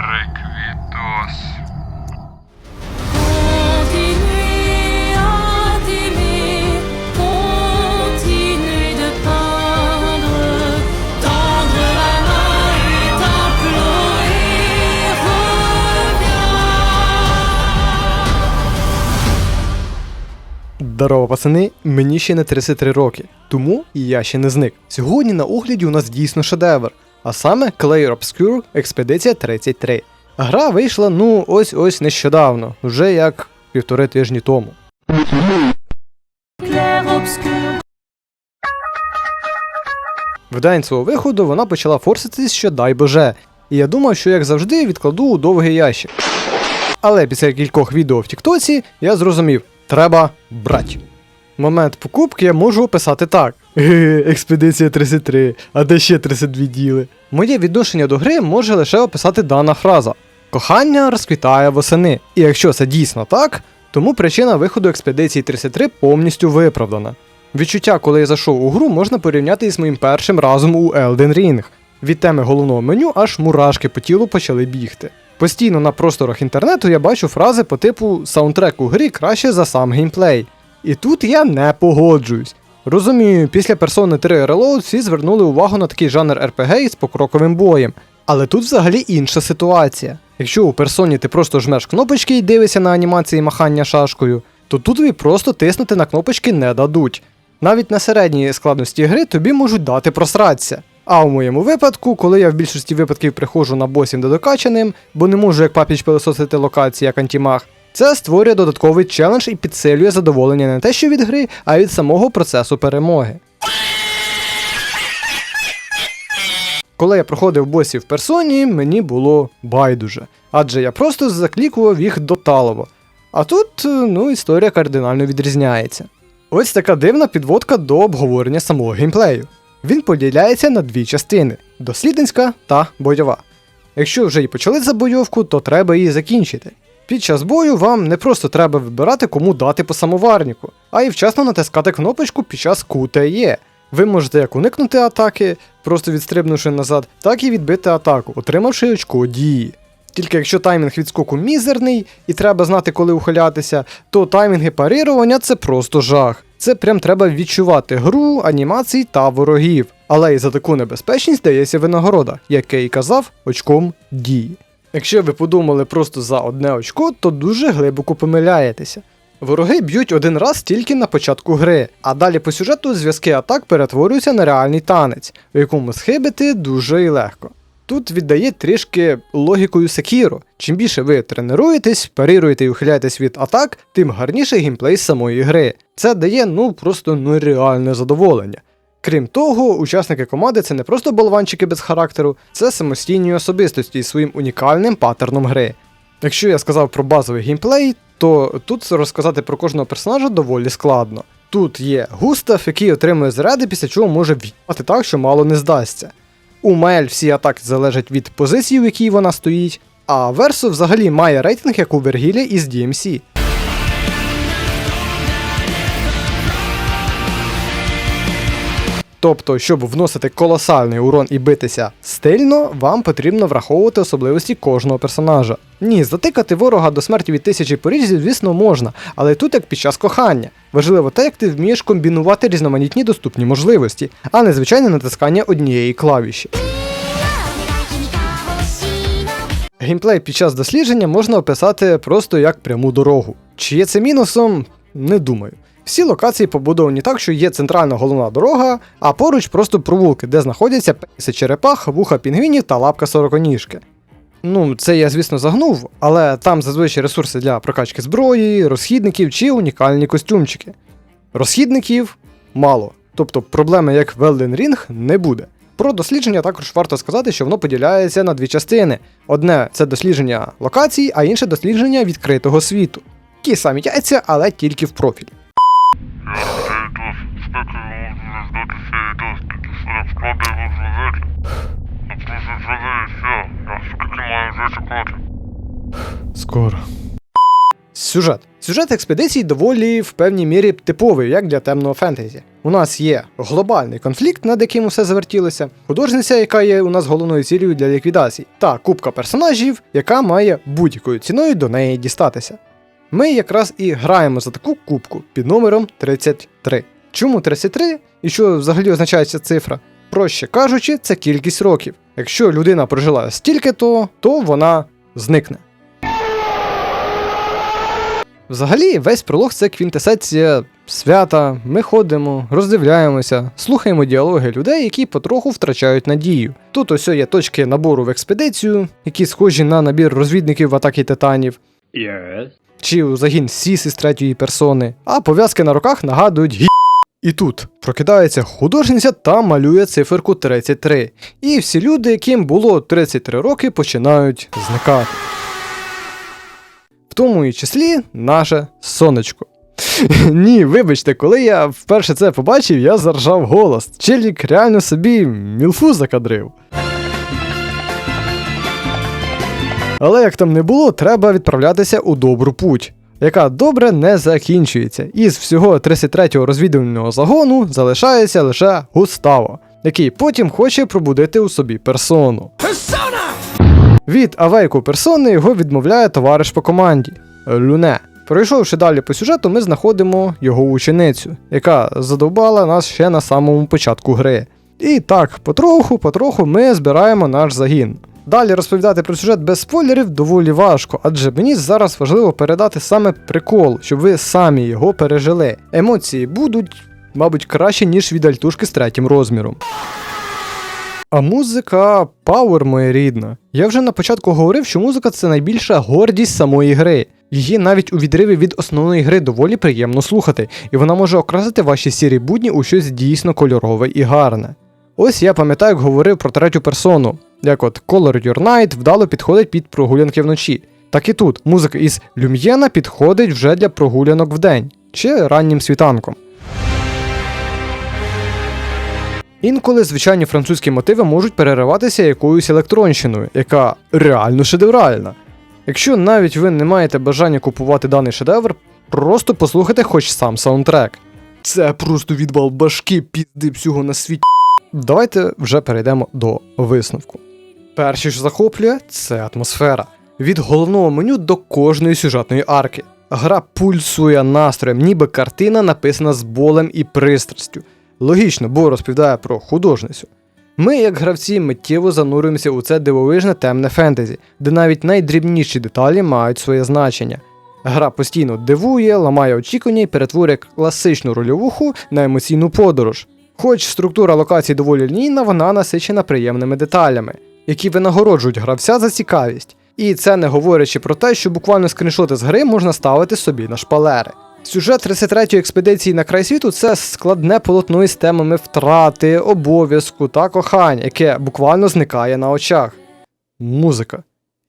Reviens. Здорово, пацани, мені ще не 33 роки, тому і я ще не зник. Сьогодні на огляді у нас дійсно шедевр, а саме Clair Obscure Експедиція 33. Гра вийшла ну ось ось нещодавно, вже як півтори тижні тому. В день свого виходу вона почала форситись, що дай боже, і я думав, що як завжди відкладу у довгий ящик. Але після кількох відео в Тіктоці я зрозумів, треба брати. Момент покупки я можу описати так: «Ге, експедиція 33, а де ще 32 діли. Моє відношення до гри може лише описати дана фраза: Кохання розквітає восени. І якщо це дійсно так, тому причина виходу експедиції 33 повністю виправдана. Відчуття, коли я зайшов у гру, можна порівняти із моїм першим разом у Elden Ring. Від теми головного меню аж мурашки по тілу почали бігти. Постійно на просторах інтернету я бачу фрази по типу саундтрек у грі краще за сам геймплей. І тут я не погоджуюсь. Розумію, після Persona 3 Reload всі звернули увагу на такий жанр RPG із покроковим боєм. Але тут взагалі інша ситуація. Якщо у персоні ти просто жмеш кнопочки і дивишся на анімації махання шашкою, то тут тобі просто тиснути на кнопочки не дадуть. Навіть на середній складності гри тобі можуть дати просратися. А у моєму випадку, коли я в більшості випадків приходжу на босів недокачаним, бо не можу як папіч пилососити локації як антімаг, це створює додатковий челендж і підсилює задоволення не те, що від гри, а від самого процесу перемоги. Коли я проходив босів в персоні, мені було байдуже, адже я просто заклікував їх доталово. А тут, е, ну, історія кардинально відрізняється. Ось така дивна підводка до обговорення самого геймплею. Він поділяється на дві частини: дослідницька та бойова. Якщо вже і почали забойовку, то треба її закінчити. Під час бою вам не просто треба вибирати, кому дати по самоварніку, а й вчасно натискати кнопочку під час QTE. Ви можете як уникнути атаки, просто відстрибнувши назад, так і відбити атаку, отримавши очко дії. Тільки якщо таймінг відскоку мізерний і треба знати, коли ухилятися, то таймінги парирування це просто жах. Це прям треба відчувати гру, анімацій та ворогів. Але і за таку небезпечність дається винагорода, як я і казав, очком дії. Якщо ви подумали просто за одне очко, то дуже глибоко помиляєтеся. Вороги б'ють один раз тільки на початку гри, а далі по сюжету зв'язки атак перетворюються на реальний танець, у якому схибити дуже і легко. Тут віддає трішки логікою Секіро. Чим більше ви тренуєтесь, парируєте і ухиляєтесь від атак, тим гарніший геймплей самої гри. Це дає ну просто нереальне задоволення. Крім того, учасники команди це не просто болванчики без характеру, це самостійні особистості із своїм унікальним паттерном гри. Якщо я сказав про базовий геймплей, то тут розказати про кожного персонажа доволі складно. Тут є Густав, який отримує заряди, після чого може в'їбати так, що мало не здасться. У Маель всі атаки залежать від позиції, в якій вона стоїть, а Версо взагалі має рейтинг, як у Вергілі із DMC. Тобто, щоб вносити колосальний урон і битися стильно, вам потрібно враховувати особливості кожного персонажа. Ні, затикати ворога до смерті від тисячі порізів, звісно, можна, але тут як під час кохання. Важливо те, як ти вмієш комбінувати різноманітні доступні можливості, а не звичайне натискання однієї клавіші. Геймплей під час дослідження можна описати просто як пряму дорогу. Чи є це мінусом? Не думаю. Всі локації побудовані так, що є центральна головна дорога, а поруч просто провулки, де знаходяться песи черепах, вуха пінгвінів та лапка сороконіжки. Ну, це я, звісно, загнув, але там зазвичай ресурси для прокачки зброї, розхідників чи унікальні костюмчики. Розхідників мало, тобто проблеми як в Elden Ring не буде. Про дослідження також варто сказати, що воно поділяється на дві частини: одне це дослідження локацій, а інше дослідження відкритого світу. Ті самі яйця, але тільки в профіль. Скоро. Сюжет. Сюжет експедиції доволі в певній мірі типовий, як для темного фентезі. У нас є глобальний конфлікт, над яким усе завертілося, художниця, яка є у нас головною цілею для ліквідації, та купка персонажів, яка має будь-якою ціною до неї дістатися. Ми якраз і граємо за таку кубку під номером 33. Чому 33 і що взагалі означає ця цифра? Проще кажучи, це кількість років. Якщо людина прожила стільки то, то вона зникне. Взагалі, весь пролог це квінтесенція свята. Ми ходимо, роздивляємося, слухаємо діалоги людей, які потроху втрачають надію. Тут ось є точки набору в експедицію, які схожі на набір розвідників в атакі титанів, Yes. Чи загін Сіс із третьої персони, а пов'язки на руках нагадують гі. І тут прокидається художниця та малює циферку 33. І всі люди, яким було 33 роки, починають зникати. В тому і числі наше сонечко. Ні, вибачте, коли я вперше це побачив, я заржав голос. Челік реально собі мілфу закадрив. Але як там не було, треба відправлятися у добру путь, яка добре не закінчується. Із всього 33-го розвідувального загону залишається лише Густаво, який потім хоче пробудити у собі персону. Від авейку персони його відмовляє товариш по команді Люне. Пройшовши далі по сюжету, ми знаходимо його ученицю, яка задовбала нас ще на самому початку гри. І так, потроху, потроху ми збираємо наш загін. Далі розповідати про сюжет без спойлерів доволі важко, адже мені зараз важливо передати саме прикол, щоб ви самі його пережили. Емоції будуть, мабуть, краще, ніж від альтушки з третім розміром. А музика пауер моя рідна. Я вже на початку говорив, що музика це найбільша гордість самої гри. Її навіть у відриві від основної гри доволі приємно слухати, і вона може окрасити ваші сірі будні у щось дійсно кольорове і гарне. Ось я пам'ятаю, як говорив про третю персону, як от Color Your Night вдало підходить під прогулянки вночі. Так і тут музика із Люм'єна підходить вже для прогулянок вдень чи раннім світанком. Інколи звичайні французькі мотиви можуть перериватися якоюсь електронщиною, яка реально шедевральна. Якщо навіть ви не маєте бажання купувати даний шедевр, просто послухайте хоч сам саундтрек. Це просто відвал башки пізди всього на світі. Давайте вже перейдемо до висновку. Перше, що захоплює, це атмосфера. Від головного меню до кожної сюжетної арки. Гра пульсує настроєм, ніби картина написана з болем і пристрастю. Логічно, бо розповідає про художницю. Ми, як гравці, миттєво занурюємося у це дивовижне темне фентезі, де навіть найдрібніші деталі мають своє значення. Гра постійно дивує, ламає очікування і перетворює класичну рольовуху на емоційну подорож. Хоч структура локацій доволі лінійна, вона насичена приємними деталями, які винагороджують гравця за цікавість. І це не говорячи про те, що буквально скріншоти з гри можна ставити собі на шпалери. Сюжет 33-ї експедиції на край світу це складне полотно із темами втрати, обов'язку та кохання, яке буквально зникає на очах. Музика.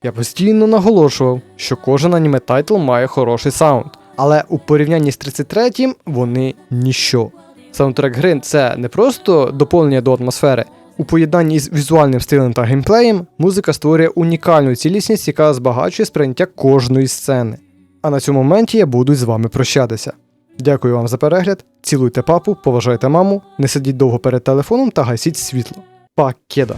Я постійно наголошував, що кожен аніме тайтл має хороший саунд, але у порівнянні з 33-м вони ніщо. Саундтрек гри це не просто доповнення до атмосфери. У поєднанні з візуальним стилем та геймплеєм музика створює унікальну цілісність, яка збагачує сприйняття кожної сцени. А на цьому моменті я буду з вами прощатися. Дякую вам за перегляд, цілуйте папу, поважайте маму, не сидіть довго перед телефоном та гасіть світло. Пакеда!